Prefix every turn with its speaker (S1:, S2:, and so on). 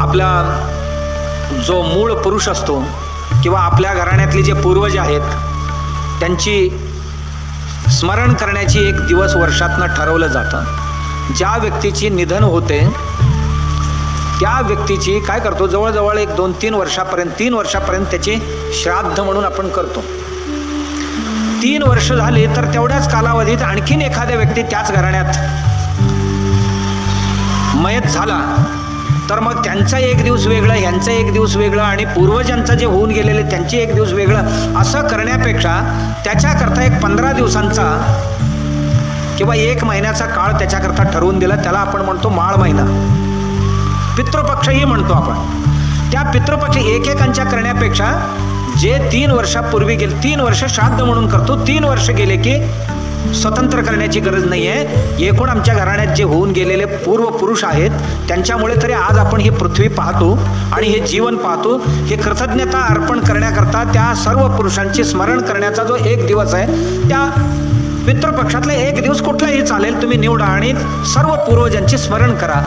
S1: आपला जो मूळ पुरुष असतो किंवा आपल्या घराण्यातले जे पूर्वज आहेत त्यांची स्मरण करण्याची एक दिवस वर्षातनं ठरवलं जातं. ज्या व्यक्तीची निधन होते त्या व्यक्तीची काय करतो जवळजवळ एक दोन तीन वर्षापर्यंत तीन वर्षापर्यंत त्याचे श्राद्ध म्हणून आपण करतो. तीन वर्ष झाली तर तेवढ्याच कालावधीत आणखीन एखाद्या व्यक्ती त्याच घराण्यात मयत झाला. तर मग त्यांचा एक दिवस वेगळं ह्यांचं एक दिवस वेगळं आणि पूर्वजांचं जे होऊन गेलेले त्यांची एक दिवस वेगळं असं करण्यापेक्षा त्याच्याकरता एक पंधरा दिवसांचा किंवा एक महिन्याचा काळ त्याच्याकरता ठरवून दिला. त्याला आपण म्हणतो माळ महिना. पितृपक्षही म्हणतो आपण. त्या पितृपक्ष एकेकांच्या करण्यापेक्षा जे तीन वर्षापूर्वी गेले तीन वर्ष श्राद्ध म्हणून करतो तीन वर्ष गेले की स्वतंत्र करण्याची गरज नाही आहे एकूण आमच्या घराण्यात जे होऊन गेलेले पूर्व पुरुष आहेत त्यांच्यामुळे तरी आज आपण ही पृथ्वी पाहतो आणि हे जीवन पाहतो. हे कृतज्ञता अर्पण करण्याकरता त्या सर्व पुरुषांचे स्मरण करण्याचा जो एक दिवस आहे त्या मित्रपक्षातला एक दिवस कुठलाही चालेल तुम्ही निवडा आणि सर्व पूर्वजांचे स्मरण करा.